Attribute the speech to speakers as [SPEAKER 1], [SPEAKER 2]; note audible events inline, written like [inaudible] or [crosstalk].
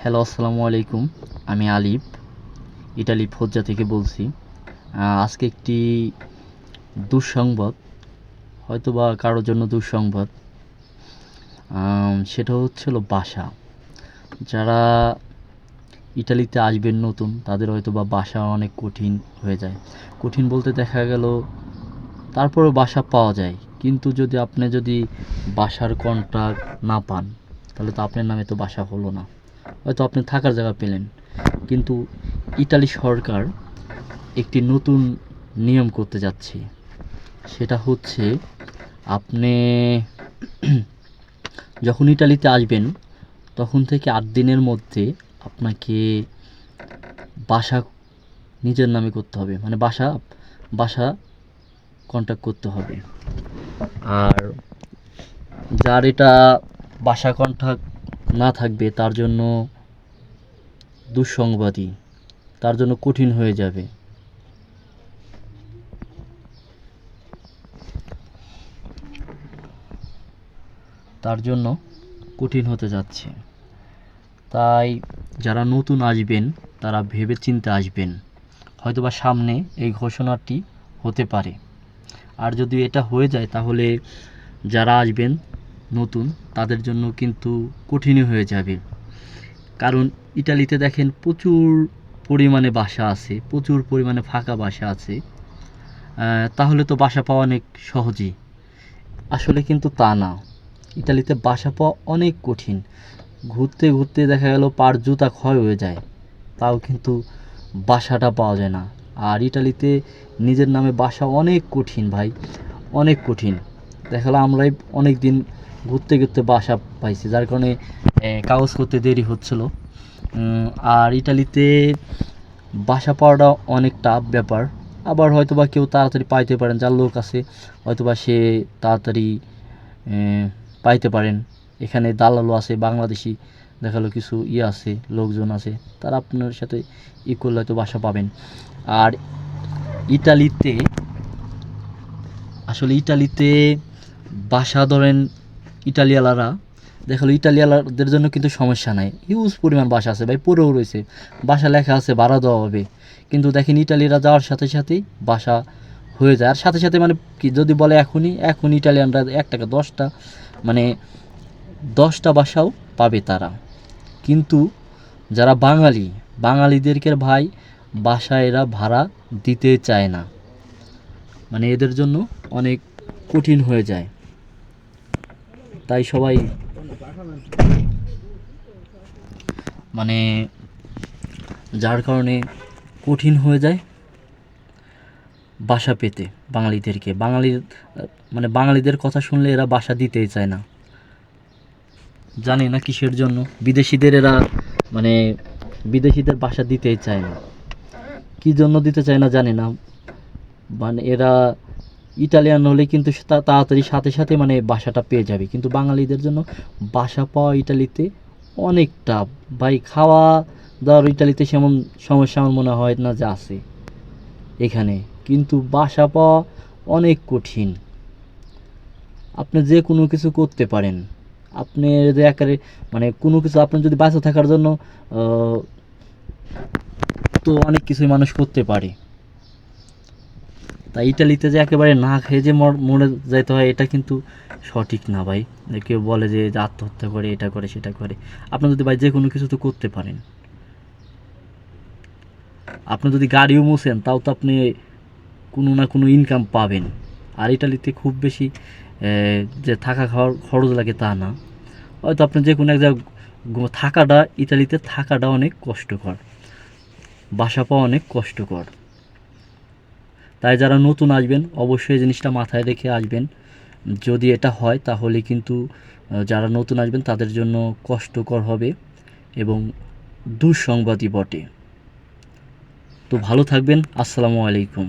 [SPEAKER 1] Hello আসসালামু আলাইকুম। আমি আলিফ, ইটালি ফজ্জা থেকে বলছি। আজকে একটি দুঃসংবাদ হয়তো বা কারোর জন্য দুঃসংবাদ। সেটা হচ্ছিল বাসা। যারা ইটালিতে আসবেন নতুন, তাদের হয়তো বা বাসা অনেক কঠিন হয়ে যায়। কঠিন বলতে দেখা গেল, তারপরেও বাসা পাওয়া যায়। কিন্তু যদি আপনি যদি বাসার কন্ট্রাক্ট না পান তাহলে তো আপনার নামে তো বাসা হলো না। হয়তো আপনি থাকার জায়গা পেলেন। কিন্তু ইতালি সরকার একটি নতুন নিয়ম করতে যাচ্ছে। সেটা হচ্ছে আপনি [clears throat] যখন ইটালিতে আসবেন, তখন থেকে আট দিনের মধ্যে আপনাকে বাসা নিজের নামে করতে হবে। মানে বাসা বাসা কন্ট্যাক্ট করতে হবে। আর যার এটা বাসা কন্ট্রাক্ট না থাকবে, তার জন্য দুঃসংবাদী, তার জন্য কঠিন হয়ে যাবে। তার জন্য কঠিন হতে যাচ্ছে। তাই যারা নতুন আসবেন, তারা ভেবে চিন্তে আসবেন। হয়তোবা সামনে এই ঘোষণাটি হতে পারে। আর যদি এটা হয়ে যায়, তাহলে যারা আসবেন নতুন, তাদের জন্য কিন্তু কঠিনই হয়ে যাবে। কারণ ইটালিতে দেখেন প্রচুর পরিমাণে বাসা আছে, প্রচুর পরিমাণে ফাঁকা বাসা আছে। তাহলে তো বাসা পাওয়া অনেক সহজই। আসলে কিন্তু তা না। ইটালিতে বাসা পাওয়া অনেক কঠিন। ঘুরতে ঘুরতে দেখা গেল পার জুতা ক্ষয় হয়ে যায়। তাও কিন্তু বাসাটা পাওয়া যায় না। আর ইটালিতে নিজের নামে বাসা অনেক কঠিন ভাই, অনেক কঠিন। দেখা গেলো আমরাই অনেক দিন ঘুরতে ঘুরতে বাসা পাইছি, যার কারণে কাগজ করতে দেরি হচ্ছিল। আর ইটালিতে বাসা পাওয়াটা অনেক টাফ ব্যাপার। আবার হয়তো বা কেউ তাড়াতাড়ি পাইতে পারেন, যার লোক আছে হয়তো বা সে তাড়াতাড়ি পাইতে পারেন। এখানে দালালও আছে, বাংলাদেশি, দেখাল কিছু ইয়ে আছে, লোকজন আছে, তারা আপনার সাথে ই করলে হয়তো বাসা পাবেন। আর ইটালিতে, আসলে ইটালিতে বাসা ধরেন ইটালিয়ালারা দেখাল ইটালিয়ালাদের জন্য কিন্তু সমস্যা নাই। হিউজ পরিমাণ বাসা আছে ভাই পড়েও রয়েছে। বাসা লেখা আছে ভাড়া দেওয়া হবে কিন্তু দেখেন ইটালিরা যাওয়ার সাথে সাথেই বাসা হয়ে যায়। আর সাথে সাথে মানে কি, যদি বলে এখনই, এখন ইটালিয়ানরা এক টাকা দশটা মানে দশটা বাসাও পাবে তারা। কিন্তু যারা বাঙালি, বাঙালিদেরকে ভাই বাসা এরা ভাড়া দিতে চায় না। মানে এদের জন্য অনেক কঠিন হয়ে যায়। তাই সবাই মানে যার কারণে কঠিন হয়ে যায় বাসা পেতে বাঙালিদেরকে। বাঙালির মানে বাঙালিদের কথা শুনলে এরা বাসা দিতেই চায় না। জানে না কিসের জন্য? বিদেশিদের এরা মানে বিদেশিদের বাসা দিতেই চায় না। কী জন্য দিতে চায় না জানি না। মানে এরা ইটালিয়ান হলে কিন্তু তাড়াতাড়ি সাথে সাথে মানে বাসাটা পেয়ে যাবে। কিন্তু বাঙালিদের জন্য বাসা পাওয়া ইটালিতে অনেক টাফ ভাই খাওয়া দাওয়ার ইটালিতে সেমন সমস্যা আমার মনে হয় না যে আছে এখানে। কিন্তু বাসা পাওয়া অনেক কঠিন। আপনি যে কোনো কিছু করতে পারেন। আপনি যে একেবারে মানে কোনো কিছু আপনার যদি বাঁচা থাকার জন্য তো অনেক কিছুই মানুষ করতে পারে। তাই ইটালিতে যে একেবারে না খেয়ে যে মর- যাইতে হয়, এটা কিন্তু সঠিক না ভাই। কেউ বলে যে যে আত্মহত্যা করে, এটা করে, সেটা করে। আপনি যদি ভাই যে কোনো কিছু তো করতে পারেন। আপনি যদি গাড়িও মুছেন, তাও তো আপনি কোনো না কোনো ইনকাম পাবেন। আর ইটালিতে খুব বেশি যে থাকা খাওয়ার খরচ লাগে তা না। হয়তো আপনি যে কোনো এক জায়গায় থাকাটা, ইতালিতে থাকাটা অনেক কষ্টকর। বাসা পাওয়া অনেক কষ্টকর। তাই যারা নতুন আসবেন, অবশ্যই জিনিসটা মাথায় রেখে আসবেন। যদি এটা হয়, তাহলে কিন্তু যারা নতুন আসবেন, তাদের জন্য কষ্টকর হবে এবং দুঃসংবাদই বটে। তো ভালো থাকবেন, আসসালামু আলাইকুম।